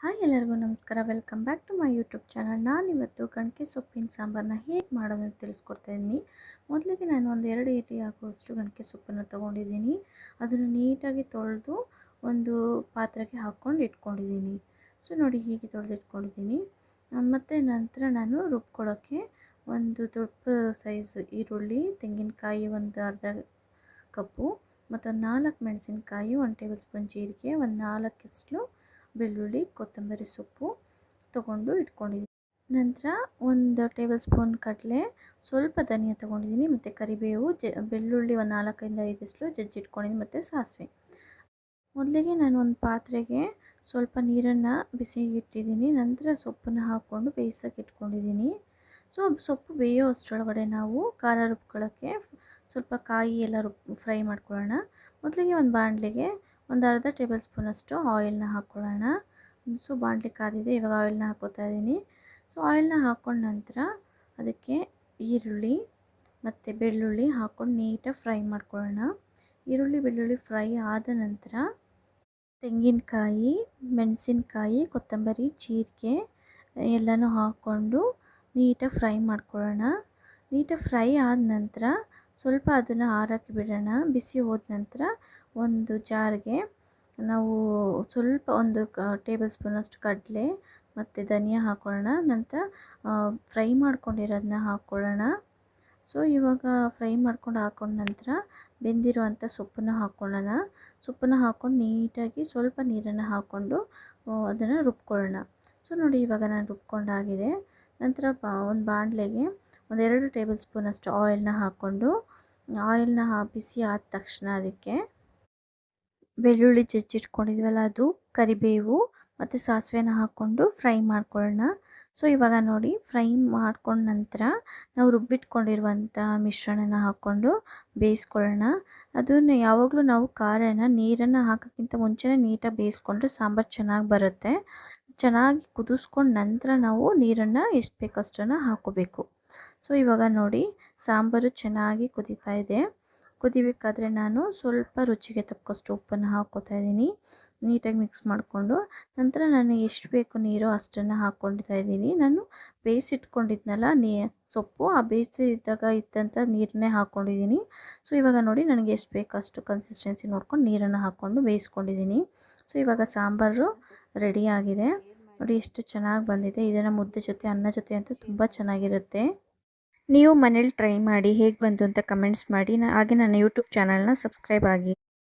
Hi ಎಲ್ಲರಿಗೂ ನಮಸ್ಕಾರ. Welcome back to my YouTube channel ನಾನಿವತ್ತು ಗಣಕೆ ಸೊಪ್ಪಿನ ಸಾಂಬಾರನ್ನ ಹೇಗೆ ಮಾಡೋದನ್ನು ತಿಳಿಸ್ಕೊಡ್ತಾ ಇದ್ದೀನಿ. ಮೊದಲಿಗೆ ನಾನು ಒಂದು ಎರಡು ಇರಿ ಆಗುವಷ್ಟು ಗಣಕೆ ಸೊಪ್ಪನ್ನು ತೊಗೊಂಡಿದ್ದೀನಿ. ಅದನ್ನು ನೀಟಾಗಿ ತೊಳೆದು ಒಂದು ಪಾತ್ರೆಗೆ ಹಾಕ್ಕೊಂಡು ಇಟ್ಕೊಂಡಿದ್ದೀನಿ. ಸೊ, ನೋಡಿ ಹೀಗೆ ತೊಳೆದು ಇಟ್ಕೊಂಡಿದ್ದೀನಿ ಮತ್ತು ನಂತರ ನಾನು ರುಬ್ಕೊಳ್ಳೋಕ್ಕೆ ಒಂದು ದೊಡ್ಡ ಸೈಜ್ ಈರುಳ್ಳಿ, ತೆಂಗಿನಕಾಯಿ ಒಂದು ಅರ್ಧ ಕಪ್ಪು ಮತ್ತು ಒಂದು ನಾಲ್ಕು ಮೆಣಸಿನಕಾಯಿ, ಒಂದು ಟೇಬಲ್ ಸ್ಪೂನ್ ಜೀರಿಗೆ, ಒಂದು ನಾಲ್ಕಷ್ಟು ಬೆಳ್ಳುಳ್ಳಿ, ಕೊತ್ತಂಬರಿ ಸೊಪ್ಪು ತೊಗೊಂಡು ಇಟ್ಕೊಂಡಿದ್ದೀನಿ ನಂತರ ಒಂದು ಟೇಬಲ್ ಸ್ಪೂನ್ ಕಡಲೆ, ಸ್ವಲ್ಪ ಧನಿಯಾ ತೊಗೊಂಡಿದ್ದೀನಿ ಮತ್ತು ಕರಿಬೇವು, ಜ, ಬೆಳ್ಳುಳ್ಳಿ ಒಂದು ನಾಲ್ಕರಿಂದ ಐದಷ್ಟು ಜಜ್ಜಿಟ್ಕೊಂಡಿದ್ದೀನಿ ಮತ್ತು ಸಾಸಿವೆ. ಮೊದಲಿಗೆ ನಾನು ಒಂದು ಪಾತ್ರೆಗೆ ಸ್ವಲ್ಪ ನೀರನ್ನು ಬಿಸಿ ಇಟ್ಟಿದ್ದೀನಿ ನಂತರ ಸೊಪ್ಪನ್ನು ಹಾಕ್ಕೊಂಡು ಬೇಯಿಸೋಕೆ ಇಟ್ಕೊಂಡಿದ್ದೀನಿ ಸೊ, ಸೊಪ್ಪು ಬೇಯೋ ಅಷ್ಟರೊಳಗಡೆ ನಾವು ಖಾರ ರುಬ್ಕೊಳ್ಳೋಕ್ಕೆ ಸ್ವಲ್ಪ ಕಾಯಿ ಎಲ್ಲ ರುಬ್, ಫ್ರೈ ಮಾಡ್ಕೊಳ್ಳೋಣ. ಮೊದಲಿಗೆ ಒಂದು ಬಾಣಲಿಗೆ ಒಂದು ಅರ್ಧ ಟೇಬಲ್ ಸ್ಪೂನಷ್ಟು ಆಯಿಲ್ನ ಹಾಕ್ಕೊಳ್ಳೋಣ. ಸೊ ಬಾಣಲಿ ಕಾದಿದೆ, ಇವಾಗ ಆಯಿಲ್ನ ಹಾಕ್ಕೋತಾ ಇದ್ದೀನಿ. ಸೊ, ಆಯಿಲ್ನ ಹಾಕ್ಕೊಂಡ ನಂತರ ಅದಕ್ಕೆ ಈರುಳ್ಳಿ ಮತ್ತು ಬೆಳ್ಳುಳ್ಳಿ ಹಾಕ್ಕೊಂಡು ನೀಟಾಗಿ ಫ್ರೈ ಮಾಡ್ಕೊಳ್ಳೋಣ. ಈರುಳ್ಳಿ, ಬೆಳ್ಳುಳ್ಳಿ ಫ್ರೈ ಆದ ನಂತರ ತೆಂಗಿನಕಾಯಿ, ಮೆಣಸಿನ್ಕಾಯಿ, ಕೊತ್ತಂಬರಿ, ಜೀರಿಗೆ ಎಲ್ಲನೂ ಹಾಕ್ಕೊಂಡು ನೀಟಾಗಿ ಫ್ರೈ ಮಾಡ್ಕೊಳ್ಳೋಣ. ನೀಟಾಗಿ ಫ್ರೈ ಆದ ನಂತರ ಸ್ವಲ್ಪ ಅದನ್ನು ಆರಕ್ಕೆ ಬಿಡೋಣ. ಬಿಸಿ ಹೋದ ನಂತರ ಒಂದು ಜಾರ್ಗೆ ನಾವು ಸ್ವಲ್ಪ ಒಂದು ಕ, ಟೇಬಲ್ ಸ್ಪೂನಷ್ಟು ಕಡಲೆ ಮತ್ತು ಧನಿಯಾ ಹಾಕ್ಕೊಳ್ಳೋಣ ನಂತರ ಫ್ರೈ ಮಾಡ್ಕೊಂಡಿರೋದನ್ನ ಹಾಕ್ಕೊಳ್ಳೋಣ ಸೊ, ಇವಾಗ ಫ್ರೈ ಮಾಡ್ಕೊಂಡು ಹಾಕೊಂಡ ನಂತರ ಬೆಂದಿರುವಂಥ ಸೊಪ್ಪನ್ನು ಹಾಕ್ಕೊಳ್ಳೋಣ ಸೊಪ್ಪನ್ನು ಹಾಕ್ಕೊಂಡು ನೀಟಾಗಿ ಸ್ವಲ್ಪ ನೀರನ್ನು ಹಾಕ್ಕೊಂಡು ಅದನ್ನು ರುಬ್ಕೊಳ್ಳೋಣ. ಸೊ, ನೋಡಿ ಇವಾಗ ನಾನು ರುಬ್ಕೊಂಡಾಗಿದೆ. ನಂತರ ಬಾ, ಒಂದು ಬಾಣಲೆಗೆ ಒಂದೆರಡು ಟೇಬಲ್ ಸ್ಪೂನಷ್ಟು ಆಯಿಲ್ನ ಹಾಕ್ಕೊಂಡು, ಆಯಿಲ್ನ ಬಿಸಿ ಆದ ತಕ್ಷಣ ಅದಕ್ಕೆ ಬೆಳ್ಳುಳ್ಳಿ ಜಜ್ಜಿಟ್ಕೊಂಡಿದ್ವಲ್ಲ ಅದು, ಕರಿಬೇವು ಮತ್ತು ಸಾಸಿವೆನ ಹಾಕ್ಕೊಂಡು ಫ್ರೈ ಮಾಡ್ಕೊಳ್ಳೋಣ. ಸೊ, ಇವಾಗ ನೋಡಿ ಫ್ರೈ ಮಾಡ್ಕೊಂಡ ನಂತರ ನಾವು ರುಬ್ಬಿಟ್ಕೊಂಡಿರುವಂಥ ಮಿಶ್ರಣನ ಹಾಕ್ಕೊಂಡು ಬೇಯಿಸ್ಕೊಳ್ಳೋಣ. ಅದನ್ನು ಯಾವಾಗಲೂ ನಾವು ಖಾರನ, ನೀರನ್ನು ಹಾಕೋಕ್ಕಿಂತ ಮುಂಚೆನೇ ನೀಟಾಗಿ ಬೇಯಿಸ್ಕೊಂಡ್ರೆ ಸಾಂಬಾರು ಚೆನ್ನಾಗಿ ಬರುತ್ತೆ. ಚೆನ್ನಾಗಿ ಕುದಿಸ್ಕೊಂಡ ನಂತರ ನಾವು ನೀರನ್ನು ಎಷ್ಟು ಬೇಕಷ್ಟನ್ನು ಹಾಕೋಬೇಕು. ಸೊ, ಇವಾಗ ನೋಡಿ ಸಾಂಬಾರು ಚೆನ್ನಾಗಿ ಕುದೀತಾ ಇದೆ. ಕುದಿಬೇಕಾದ್ರೆ ನಾನು ಸ್ವಲ್ಪ ರುಚಿಗೆ ತಕ್ಕಷ್ಟು ಉಪ್ಪನ್ನು ಹಾಕ್ಕೋತಾ ಇದ್ದೀನಿ. ನೀಟಾಗಿ ಮಿಕ್ಸ್ ಮಾಡಿಕೊಂಡು ನಂತರ ನಾನು ಎಷ್ಟು ಬೇಕು ನೀರು ಅಷ್ಟನ್ನು ಹಾಕ್ಕೊಳ್ತಾ ಇದ್ದೀನಿ. ನಾನು ಬೇಯಿಸಿಟ್ಕೊಂಡಿದ್ನಲ್ಲ, ನೀ ಸೊಪ್ಪು, ಆ ಬೇಯಿಸಿದ್ದಾಗ ಇದ್ದಂಥ ನೀರನ್ನೇ ಹಾಕ್ಕೊಂಡಿದ್ದೀನಿ. ಸೊ, ಇವಾಗ ನೋಡಿ ನನಗೆ ಎಷ್ಟು ಬೇಕು ಅಷ್ಟು ಕನ್ಸಿಸ್ಟೆನ್ಸಿ ನೋಡ್ಕೊಂಡು ನೀರನ್ನು ಹಾಕ್ಕೊಂಡು ಬೇಯಿಸ್ಕೊಂಡಿದ್ದೀನಿ. ಸೊ, ಇವಾಗ ಸಾಂಬಾರು ರೆಡಿಯಾಗಿದೆ ನೋಡಿ ಎಷ್ಟು ಚೆನ್ನಾಗಿ ಬಂದಿದೆ. ಇದನ್ನು ಮುದ್ದೆ ಜೊತೆ, ಅನ್ನ ಜೊತೆ ಅಂತೂ ತುಂಬ ಚೆನ್ನಾಗಿರುತ್ತೆ. ನೀವು ಮನೇಲಿ ಟ್ರೈ ಮಾಡಿ ಹೇಗೆ ಬಂತು ಅಂತ ಕಮೆಂಟ್ಸ್ ಮಾಡಿ. ಹಾಗೆ ನನ್ನ ಯೂಟ್ಯೂಬ್ ಚಾನಲ್ನ ಸಬ್ಸ್ಕ್ರೈಬ್ ಆಗಿ.